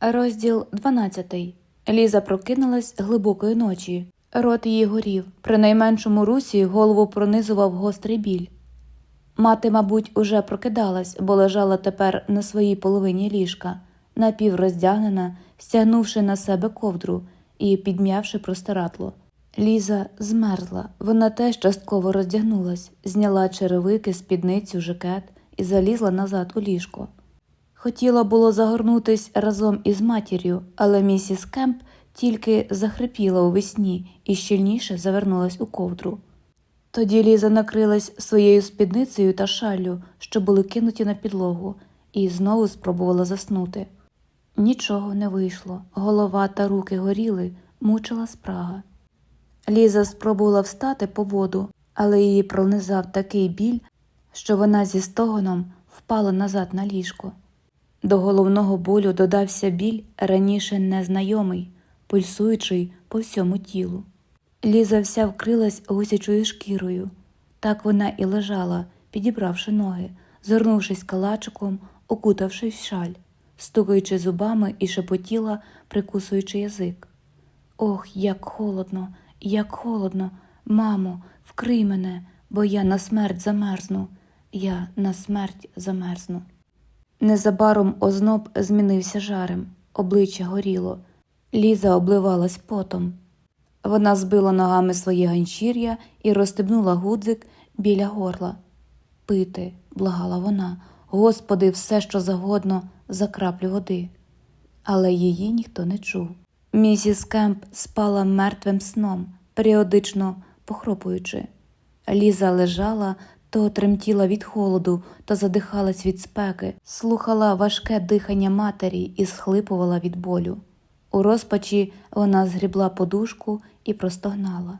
Розділ 12. Ліза прокинулась глибокої ночі. Рот її горів. При найменшому русі голову пронизував гострий біль. Мати, мабуть, уже прокидалась, бо лежала тепер на своїй половині ліжка, напівроздягнена, стягнувши на себе ковдру і підм'явши простирадло. Ліза змерзла. Вона теж частково роздягнулась, зняла черевики, спідницю, жакет і залізла назад у ліжко. Хотіла було загорнутись разом із матір'ю, але місіс Кемп тільки захрипіла у весні і щільніше завернулась у ковдру. Тоді Ліза накрилась своєю спідницею та шаллю, що були кинуті на підлогу, і знову спробувала заснути. Нічого не вийшло, голова та руки горіли, мучила спрага. Ліза спробувала встати по воду, але її пронизав такий біль, що вона зі стогоном впала назад на ліжко. До головного болю додався біль раніше незнайомий, пульсуючий по всьому тілу. Ліза вся вкрилась гусячою шкірою. Так вона і лежала, підібравши ноги, згорнувшись калачиком, окутавшись в шаль, стукаючи зубами і шепотіла, прикусуючи язик. Ох, як холодно, як холодно, мамо, вкрий мене, бо я на смерть замерзну, я на смерть замерзну. Незабаром озноб змінився жарем, обличчя горіло. Ліза обливалась потом. Вона збила ногами своє ганчір'я і розстебнула гудзик біля горла. Пити, благала вона, Господи, все, що завгодно, за краплю води. Але її ніхто не чув. Місіс Кемп спала мертвим сном, періодично похропуючи. Ліза лежала, то тремтіла від холоду, то задихалась від спеки, слухала важке дихання матері і схлипувала від болю. У розпачі вона згрібла подушку і простогнала.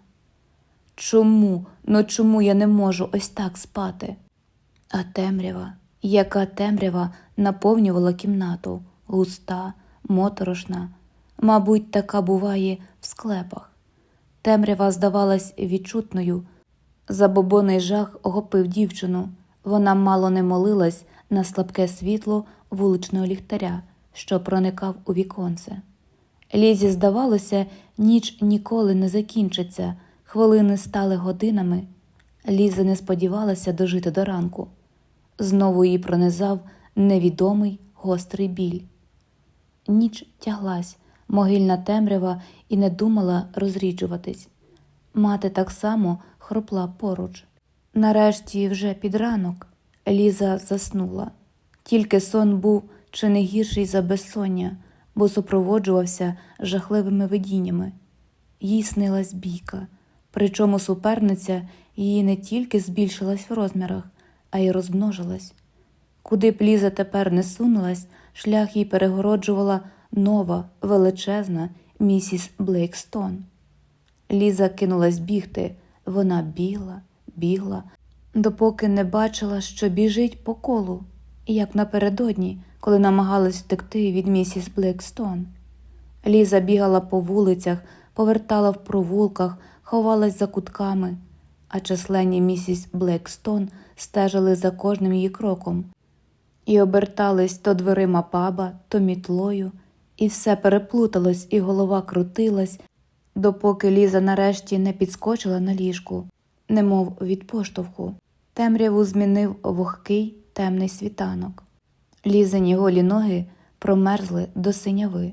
Чому, ну чому я не можу ось так спати? А темрява, яка темрява наповнювала кімнату, густа, моторошна, мабуть, така буває в склепах. Темрява здавалась відчутною. Забобоний жах охопив дівчину. Вона мало не молилась на слабке світло вуличного ліхтаря, що проникав у віконце. Лізі здавалося, ніч ніколи не закінчиться, хвилини стали годинами. Ліза не сподівалася дожити до ранку. Знову її пронизав невідомий гострий біль. Ніч тяглась, могильна темрява і не думала розріджуватись. Мати так само хропла поруч. Нарешті, вже під ранок, Ліза заснула. Тільки сон був чи не гірший за безсоння, бо супроводжувався жахливими видіннями. Їй снилась бійка, причому суперниця її не тільки збільшилась в розмірах, а й розмножилась. Куди б Ліза тепер не сунулась, шлях їй перегороджувала нова, величезна місіс Блейкстон. Ліза кинулась бігти, вона бігла, бігла, допоки не бачила, що біжить по колу, як напередодні, коли намагалась втекти від місіс Блекстон. Ліза бігала по вулицях, повертала в провулках, ховалась за кутками, а численні місіс Блекстон стежили за кожним її кроком і обертались то дверима паба, то мітлою, і все переплуталось, і голова крутилась, допоки Ліза нарешті не підскочила на ліжку, немов від поштовху. Темряву змінив вогкий темний світанок. Лізані голі ноги промерзли до синяви.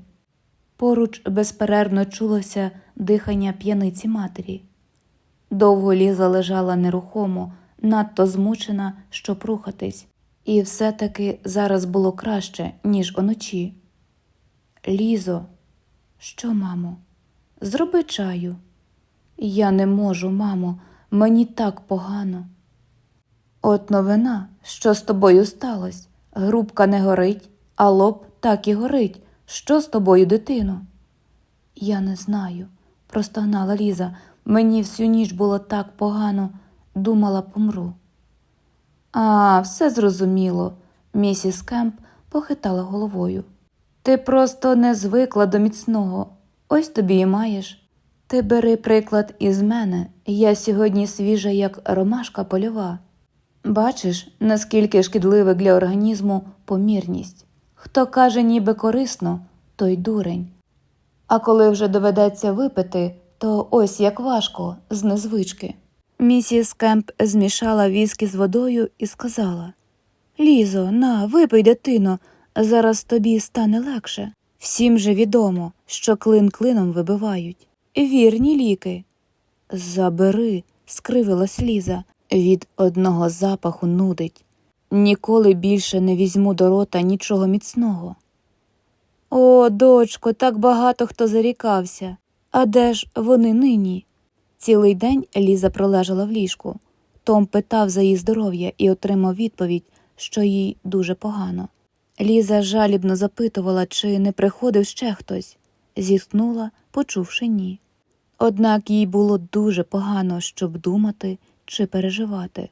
Поруч безперервно чулося дихання п'яниці матері. Довго Ліза лежала нерухомо, надто змучена, щоб рухатись, і все-таки зараз було краще, ніж уночі. Лізо, що, мамо? Зроби чаю. Я не можу, мамо, мені так погано. От новина, що з тобою сталося? Грубка не горить, а лоб так і горить. Що з тобою, дитино? Я не знаю, простогнала Ліза. Мені всю ніч було так погано, думала, помру. А, все зрозуміло, місіс Кемп похитала головою. Ти просто не звикла до міцного. Ось тобі і маєш. Ти бери приклад із мене, я сьогодні свіжа, як ромашка польова. Бачиш, наскільки шкідливе для організму помірність. Хто каже, ніби корисно, той дурень. А коли вже доведеться випити, то ось як важко, з незвички. Місіс Кемп змішала віскі з водою і сказала Лізо, на, випий, дитино, зараз тобі стане легше. Всім же відомо, що клин клином вибивають. Вірні ліки. Забери, скривилась Ліза. Від одного запаху нудить. Ніколи більше не візьму до рота нічого міцного. О, дочко, так багато хто зарікався. А де ж вони нині? Цілий день Ліза пролежала в ліжку. Том питав за її здоров'я і отримав відповідь, що їй дуже погано. Ліза жалібно запитувала, чи не приходив ще хтось, зітхнула, почувши ні. Однак їй було дуже погано, щоб думати чи переживати.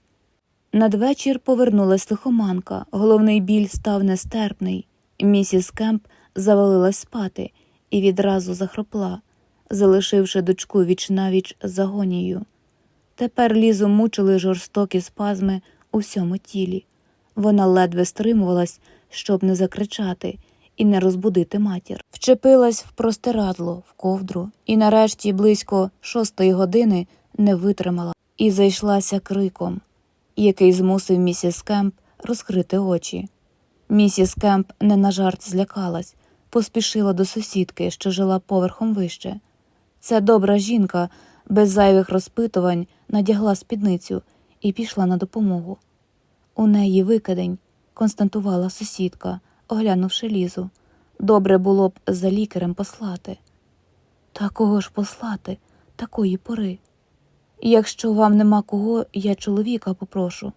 Надвечір повернулась лихоманка, головний біль став нестерпний. Місіс Кемп завалилась спати і відразу захропла, залишивши дочку вічнавіч з агонією. Тепер лізу мучили жорстокі спазми у всьому тілі. Вона ледве стримувалась, щоб не закричати і не розбудити матір. Вчепилась в простирадло, в ковдру, і нарешті близько шостої години не витримала і зайшлася криком, який змусив місіс Кемп розкрити очі. Місіс Кемп не на жарт злякалась, поспішила до сусідки, що жила поверхом вище. Ця добра жінка без зайвих розпитувань надягла спідницю і пішла на допомогу. У неї викидень, констатувала сусідка, оглянувши лізу. Добре було б за лікарем послати. Та кого ж послати такої пори? Якщо вам нема кого, я чоловіка попрошу.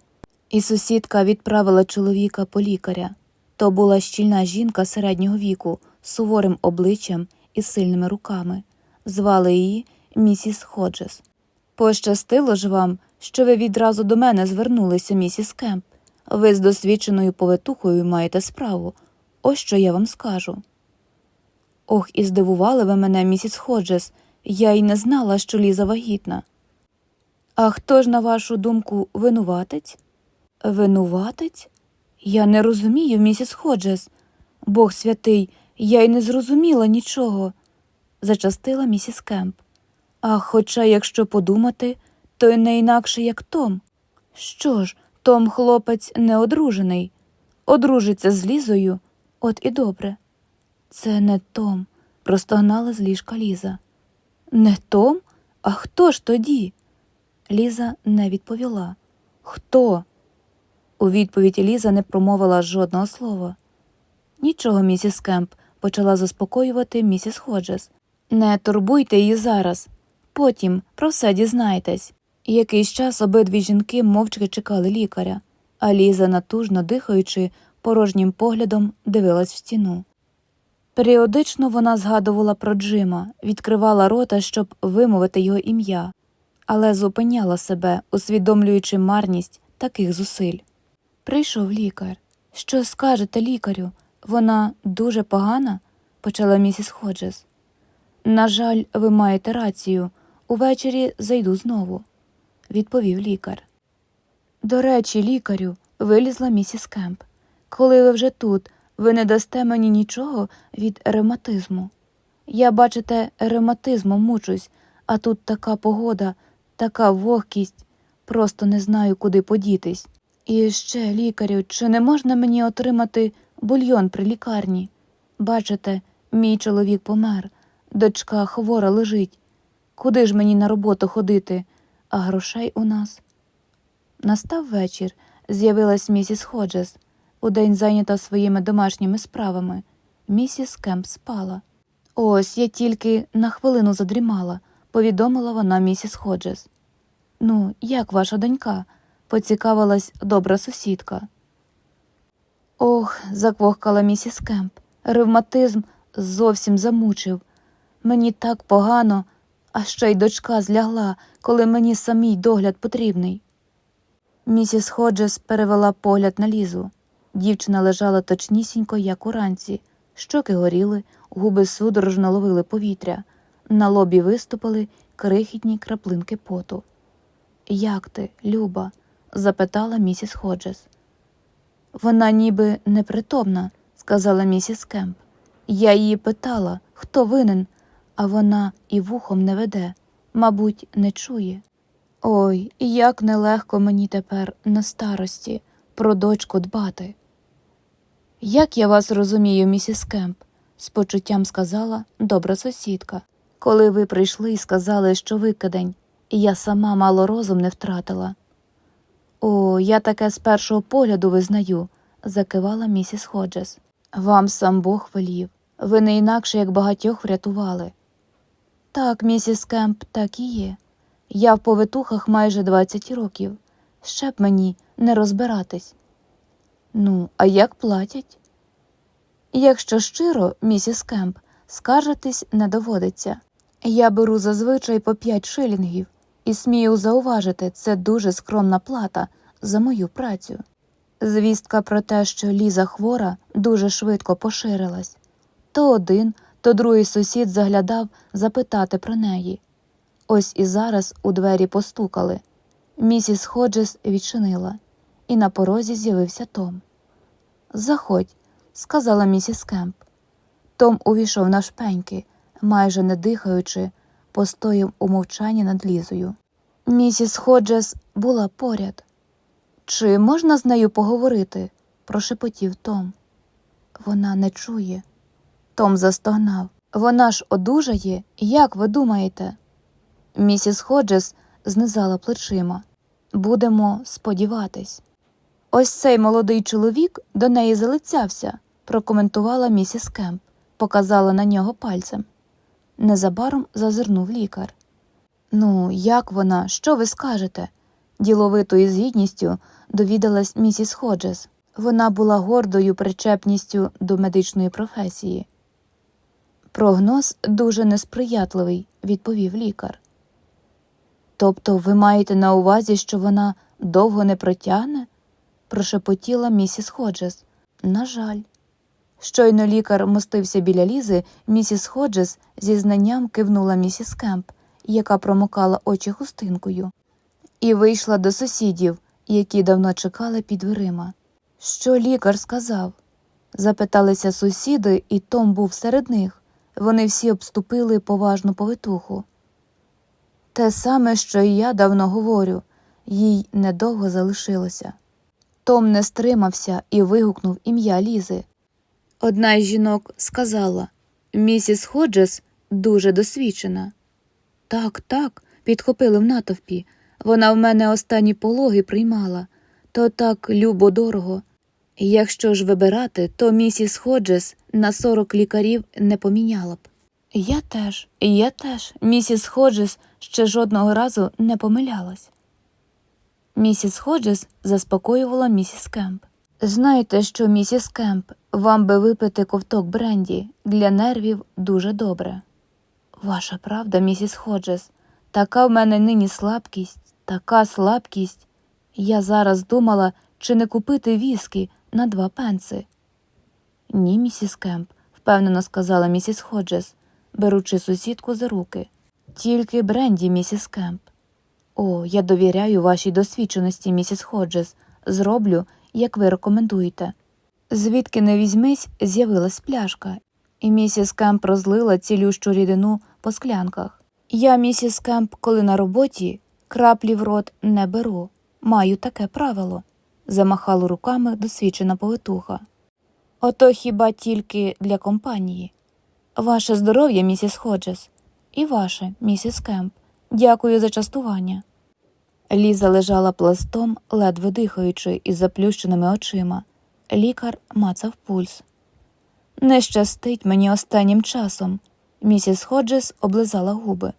І сусідка відправила чоловіка по лікаря. То була щільна жінка середнього віку з суворим обличчям і сильними руками. Звали її місіс Ходжес. Пощастило ж вам, що ви відразу до мене звернулися, місіс Кемп. Ви з досвідченою повитухою маєте справу. Ось що я вам скажу. Ох, і здивували ви мене, місіс Ходжес. Я й не знала, що Ліза вагітна. А хто ж, на вашу думку, винуватець? Винуватець? Я не розумію, місіс Ходжес. Бог святий, я й не зрозуміла нічого, зачастила місіс Кемп. А хоча, якщо подумати, то й не інакше, як Том. Що ж, Том хлопець не одружений, одружиться з Лізою, от і добре. Це не Том, простогнала з ліжка Ліза. Не Том? А хто ж тоді? Ліза не відповіла. Хто? У відповідь Ліза не промовила жодного слова. Нічого, місіс Кемп, почала заспокоювати місіс Ходжес. Не турбуйте її зараз. Потім про все дізнайтесь. Якийсь час обидві жінки мовчки чекали лікаря, а Ліза, натужно дихаючи, порожнім поглядом дивилась в стіну. Періодично вона згадувала про Джима, відкривала рота, щоб вимовити його ім'я, але зупиняла себе, усвідомлюючи марність таких зусиль. Прийшов лікар. Що скажете лікарю? Вона дуже погана? почала місіс Ходжес. На жаль, ви маєте рацію. Увечері зайду знову, відповів лікар. До речі, лікарю, вилізла місіс Кемп. Коли ви вже тут, ви не дасте мені нічого від ревматизму. Я, бачите, ревматизмом мучусь, а тут така погода, така вогкість, просто не знаю, куди подітись. І ще, лікарю, чи не можна мені отримати бульйон при лікарні? Бачите, мій чоловік помер, дочка хвора лежить. Куди ж мені на роботу ходити, а грошей у нас? Настав вечір, з'явилась місіс Ходжес, удень зайнята своїми домашніми справами. Місіс Кемп спала. Ось я тільки на хвилину задрімала, повідомила вона місіс Ходжес. Ну, як ваша донька? поцікавилась добра сусідка. Ох, заквохкала місіс Кемп. Ревматизм зовсім замучив. Мені так погано, а ще й дочка злягла, коли мені самій догляд потрібний. Місіс Ходжес перевела погляд на лізу. Дівчина лежала точнісінько, як уранці, щоки горіли, губи судорожно ловили повітря, на лобі виступили крихітні краплинки поту. Як ти, Люба? запитала місіс Ходжес. Вона ніби непритомна, сказала місіс Кемп. Я її питала, хто винен, а вона і вухом не веде, мабуть, не чує. Ой, як нелегко мені тепер на старості про дочку дбати. Як я вас розумію, місіс Кемп, з почуттям сказала добра сусідка. Коли ви прийшли і сказали, що викидень, я сама мало розум не втратила. О, я таке з першого погляду визнаю, закивала місіс Ходжес. Вам сам Бог велів. Ви не інакше як багатьох врятували. Так, місіс Кемп, так і є. Я в повитухах майже 20 років. Ще б мені не розбиратись. Ну, а як платять? Якщо щиро, місіс Кемп, скаржитись не доводиться. Я беру зазвичай по 5 шилінгів і смію зауважити, це дуже скромна плата за мою працю. Звістка про те, що Ліза хвора, дуже швидко поширилась. То один, то другий сусід заглядав запитати про неї. Ось і зараз у двері постукали. Місіс Ходжес відчинила, і на порозі з'явився Том. Заходь, сказала місіс Кемп. Том увійшов на шпеньки, майже не дихаючи, постояв у мовчанні над лізою. Місіс Ходжес була поряд. Чи можна з нею поговорити? прошепотів Том. Вона не чує. Том застогнав. Вона ж одужає, як ви думаєте? Місіс Ходжес знизала плечима. Будемо сподіватись. Ось цей молодий чоловік до неї залицявся, прокоментувала місіс Кемп, показала на нього пальцем. Незабаром зазирнув лікар. Ну, як вона, що ви скажете? діловитою з гідністю довідалась місіс Ходжес. Вона була гордою причепністю до медичної професії. Прогноз дуже несприятливий, відповів лікар. Тобто ви маєте на увазі, що вона довго не протягне? прошепотіла місіс Ходжес. На жаль. Щойно лікар мостився біля лізи, місіс Ходжес зі знанням кивнула місіс Кемп, яка промокала очі хустинкою, і вийшла до сусідів, які давно чекали під дверима. Що лікар сказав? запиталися сусіди, і Том був серед них. Вони всі обступили поважну повитуху. Те саме, що і я давно говорю, їй недовго залишилося. Том не стримався і вигукнув ім'я Лізи. Одна із жінок сказала місіс Ходжес дуже досвідчена. Так, так, підхопили в натовпі. Вона в мене останні пологи приймала, то так любо дорого. Якщо ж вибирати, то місіс Ходжес на 40 лікарів не поміняла б. Я теж, я теж, місіс Ходжес ще жодного разу не помилялась. Місіс Ходжес заспокоювала місіс Кемп. Знаєте, що, місіс Кемп, вам би випити ковток бренді для нервів дуже добре. Ваша правда, місіс Ходжес, така в мене нині слабкість, така слабкість. Я зараз думала, чи не купити віскі на два пенси. Ні, місіс Кемп, впевнено сказала місіс Ходжес, беручи сусідку за руки. Тільки бренді, місіс Кемп. О, я довіряю вашій досвідченості, місіс Ходжес. Зроблю, як ви рекомендуєте. Звідки не візьмись, з'явилась пляшка, і місіс Кемп розлила цілющу рідину по склянках. Я, місіс Кемп, коли на роботі, краплі в рот не беру. Маю таке правило, замахала руками досвідчена повитуха. Ото хіба тільки для компанії. Ваше здоров'я, місіс Ходжес, і ваше, місіс Кемп. Дякую за частування. Ліза лежала пластом, ледве дихаючи із заплющеними очима. Лікар мацав пульс. Не щастить мені останнім часом. Місіс Ходжес облизала губи.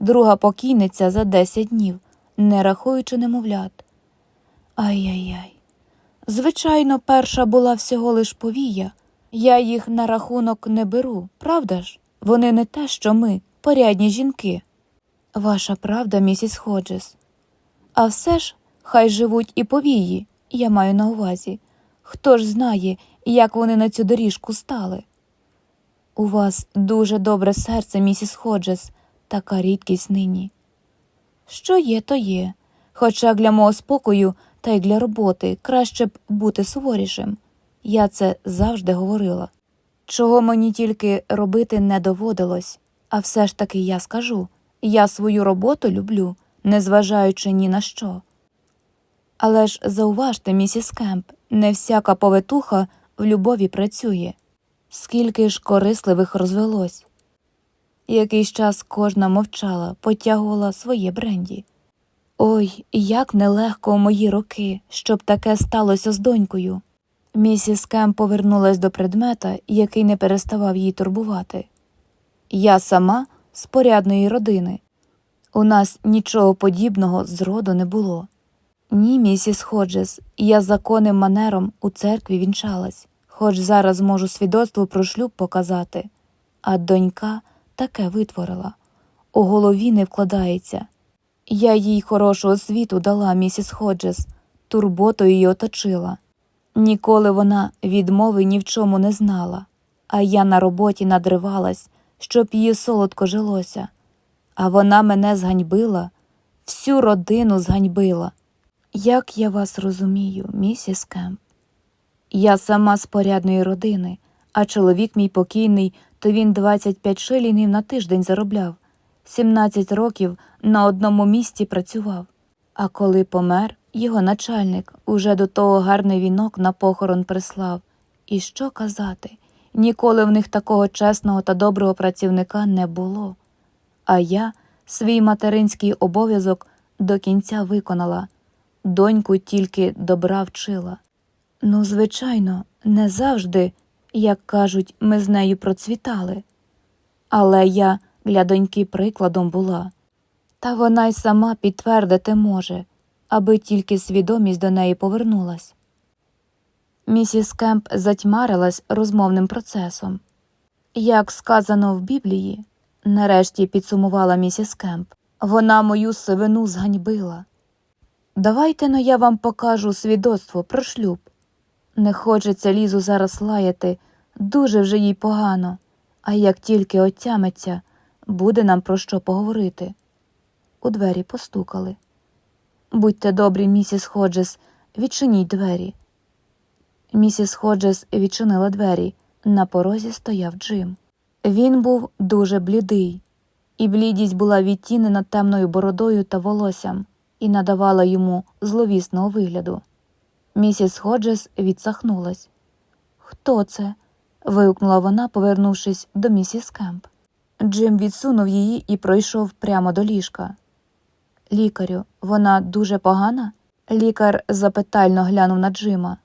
Друга покійниця за десять днів, не рахуючи немовлят. Ай-яй-яй. Звичайно, перша була всього лиш повія. Я їх на рахунок не беру, правда ж? Вони не те, що ми, порядні жінки. Ваша правда, місіс Ходжес. А все ж, хай живуть і повії, я маю на увазі. Хто ж знає, як вони на цю доріжку стали? У вас дуже добре серце, місіс Ходжес, така рідкість нині. Що є, то є. Хоча для мого спокою та й для роботи краще б бути суворішим. Я це завжди говорила. чого мені тільки робити не доводилось, а все ж таки я скажу я свою роботу люблю, незважаючи ні на що. Але ж зауважте, місіс Кемп, не всяка повитуха в любові працює. Скільки ж корисливих розвелось. Якийсь час кожна мовчала, потягувала своє бренді. Ой, як нелегко у мої роки, щоб таке сталося з донькою. Місіс Кемп повернулась до предмета, який не переставав її турбувати. Я сама з порядної родини. У нас нічого подібного зроду не було. Ні, місіс Ходжес, я законним манером у церкві вінчалась, хоч зараз можу свідоцтво про шлюб показати, а донька таке витворила. У голові не вкладається. Я їй хорошу освіту дала, місіс Ходжес, турботою її оточила. Ніколи вона відмови ні в чому не знала, а я на роботі надривалась, щоб їй солодко жилося. А вона мене зганьбила, всю родину зганьбила. Як я вас розумію, місіс Кемп? Я сама з порядної родини, а чоловік мій покійний, то він 25 шилінгів на тиждень заробляв, 17 років на одному місці працював. А коли помер, його начальник уже до того гарний вінок на похорон прислав. І що казати? Ніколи в них такого чесного та доброго працівника не було. А я свій материнський обов'язок до кінця виконала, доньку тільки добра вчила. Ну, звичайно, не завжди, як кажуть, ми з нею процвітали. Але я для доньки прикладом була. Та вона й сама підтвердити може, аби тільки свідомість до неї повернулась. Місіс Кемп затьмарилась розмовним процесом. Як сказано в Біблії, нарешті підсумувала місіс Кемп, вона мою сивину зганьбила. Давайте но я вам покажу свідоцтво про шлюб. Не хочеться лізу зараз лаяти, дуже вже їй погано, а як тільки отямиться, буде нам про що поговорити. У двері постукали. Будьте добрі, місіс Ходжес, відчиніть двері. Місіс Ходжес відчинила двері. На порозі стояв Джим. Він був дуже блідий, і блідість була відтінена темною бородою та волоссям і надавала йому зловісного вигляду. Місіс Ходжес відсахнулась. Хто це? вигукнула вона, повернувшись до місіс Кемп. Джим відсунув її і пройшов прямо до ліжка. Лікарю, вона дуже погана? Лікар запитально глянув на Джима.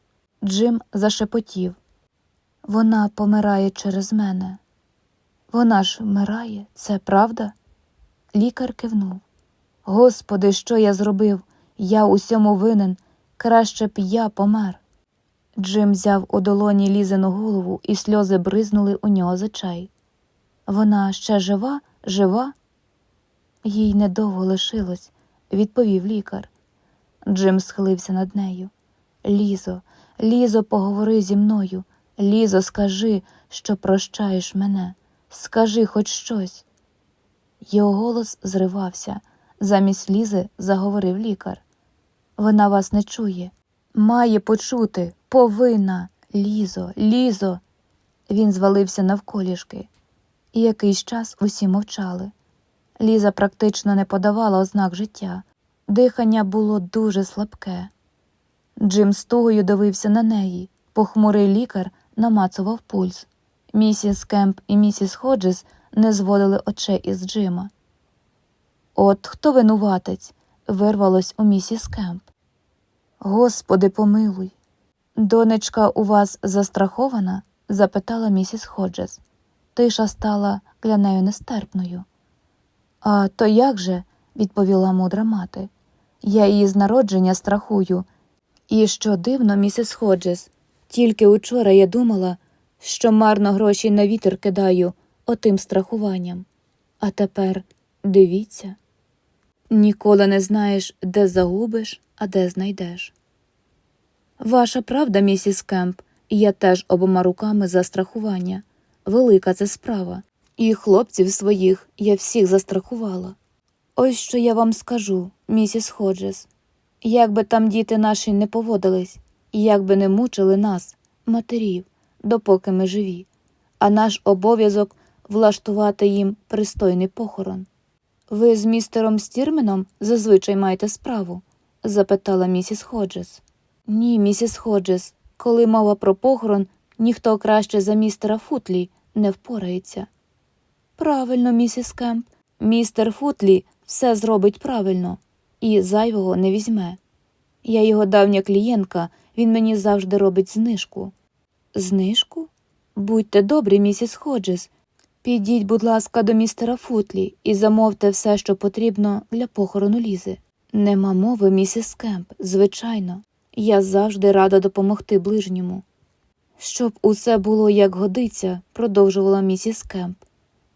Джим зашепотів. Вона помирає через мене. Вона ж вмирає, це правда? Лікар кивнув. Господи, що я зробив? Я усьому винен. Краще б я помер. Джим взяв у долоні лізену голову, і сльози бризнули у нього з очей. Вона ще жива, жива? Їй недовго лишилось, відповів лікар. Джим схилився над нею. Лізо, Лізо, поговори зі мною. Лізо, скажи, що прощаєш мене. Скажи хоч щось. Його голос зривався. Замість Лізи заговорив лікар. Вона вас не чує. Має почути, повинна. Лізо, Лізо. Він звалився навколішки. І якийсь час усі мовчали. Ліза практично не подавала ознак життя. Дихання було дуже слабке. Джим з тугою дивився на неї. Похмурий лікар намацував пульс. Місіс Кемп і місіс Ходжес не зводили очей із Джима. От хто винуватець? вирвалось у місіс Кемп. Господи, помилуй. Донечка у вас застрахована? запитала місіс Ходжес. Тиша стала для нею нестерпною. А то як же? відповіла мудра мати. Я її з народження страхую. І що дивно, місіс Ходжес, тільки учора я думала, що марно гроші на вітер кидаю отим страхуванням. А тепер дивіться. Ніколи не знаєш, де загубиш, а де знайдеш. Ваша правда, місіс Кемп, я теж обома руками за страхування. Велика це справа. І хлопців своїх я всіх застрахувала. Ось що я вам скажу, місіс Ходжес. Як би там діти наші не поводились, і як би не мучили нас, матерів, допоки ми живі. а наш обов'язок влаштувати їм пристойний похорон. Ви з містером Стірменом зазвичай маєте справу? запитала місіс Ходжес. Ні, місіс Ходжес, коли мова про похорон, ніхто краще за містера Футлі не впорається. Правильно, місіс Кемп. Містер Футлі все зробить правильно і зайвого не візьме. Я його давня клієнтка, він мені завжди робить знижку. Знижку? Будьте добрі, місіс Ходжес. Підіть, будь ласка, до містера Футлі і замовте все, що потрібно для похорону Лізи. Нема мови, місіс Кемп, звичайно. Я завжди рада допомогти ближньому. Щоб усе було як годиться, продовжувала місіс Кемп.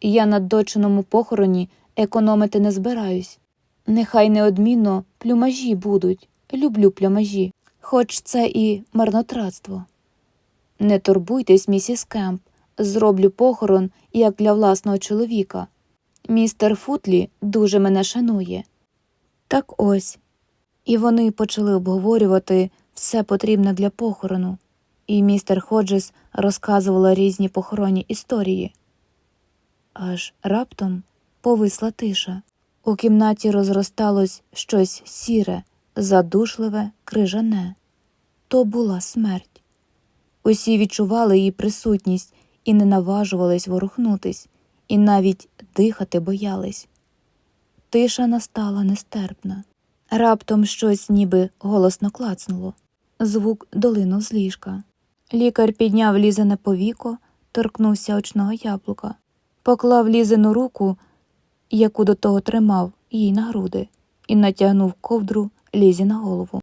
Я на дочиному похороні економити не збираюсь. Нехай неодмінно плюмажі будуть, люблю плюмажі, хоч це і марнотратство. Не турбуйтесь, місіс Кемп, зроблю похорон як для власного чоловіка. Містер Футлі дуже мене шанує. Так ось. І вони почали обговорювати все потрібне для похорону, і містер Ходжес розказувала різні похоронні історії. Аж раптом повисла тиша. У кімнаті розросталось щось сіре, задушливе, крижане. То була смерть. Усі відчували її присутність і не наважувались ворухнутись, і навіть дихати боялись. Тиша настала нестерпна. Раптом щось ніби голосно клацнуло. Звук долинув з ліжка. Лікар підняв лізене повіко, торкнувся очного яблука, поклав лізену руку, яку до того тримав, їй на груди, і натягнув ковдру лізі на голову.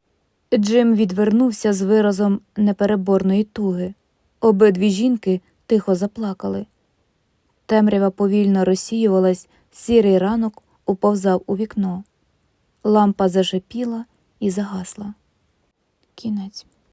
Джим відвернувся з виразом непереборної туги. Обидві жінки тихо заплакали. Темрява повільно розсіювалась, сірий ранок уповзав у вікно. Лампа зашипіла і загасла. Кінець.